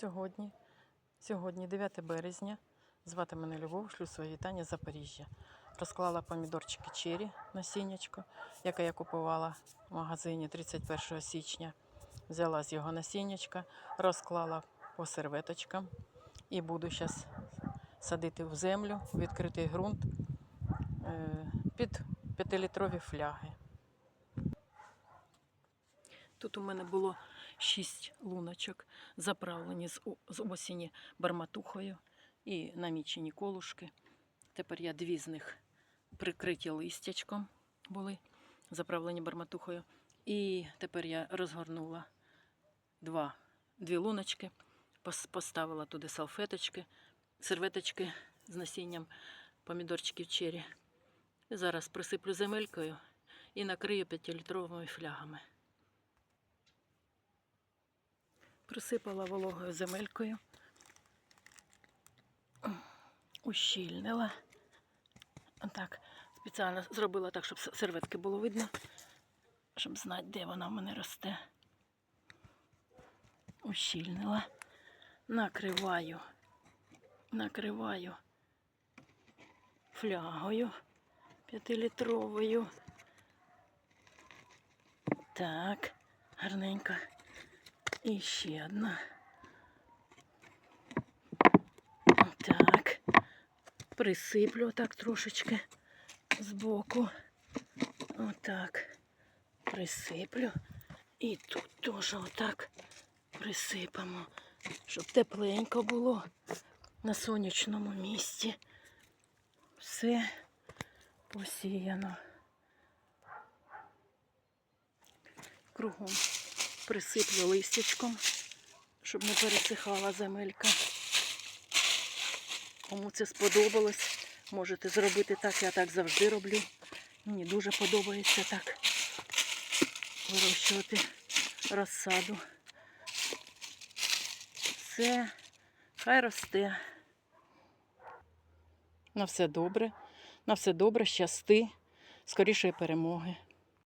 Сьогодні, сьогодні 9 березня. Звати мене Любов, шлю своє вітання з Запоріжжя. Розклала помідорчики чері насіннячко, яке я купувала в магазині 31 січня. Взяла з його насіннячка, розклала по серветочкам і буду зараз садити в землю, у відкритий ґрунт е, під 5-літрові фляги. Тут у мене було шість луночок, заправлені з, осені барматухою і намічені колушки. Тепер я дві з них прикриті листячком були, заправлені барматухою. І тепер я розгорнула два, дві луночки, пос- поставила туди салфеточки, серветочки з насінням помідорчиків чері. Зараз присиплю земелькою і накрию 5-літровими флягами. Присипала вологою земелькою, ущільнила. Отак. Спеціально зробила так, щоб серветки було видно, щоб знати, де вона в мене росте. Ущільнила. Накриваю. Накриваю флягою п'ятилітровою. Так, гарненько. І ще одна. Так. Присиплю так трошечки збоку. Отак. Присиплю. І тут теж отак присипемо, щоб тепленько було на сонячному місці. Все посіяно. Кругом присиплю листячком, щоб не пересихала земелька. Кому це сподобалось, можете зробити так, я так завжди роблю. Мені дуже подобається так вирощувати розсаду. Все, хай росте. На все добре, на все добре, щасти, скорішої перемоги.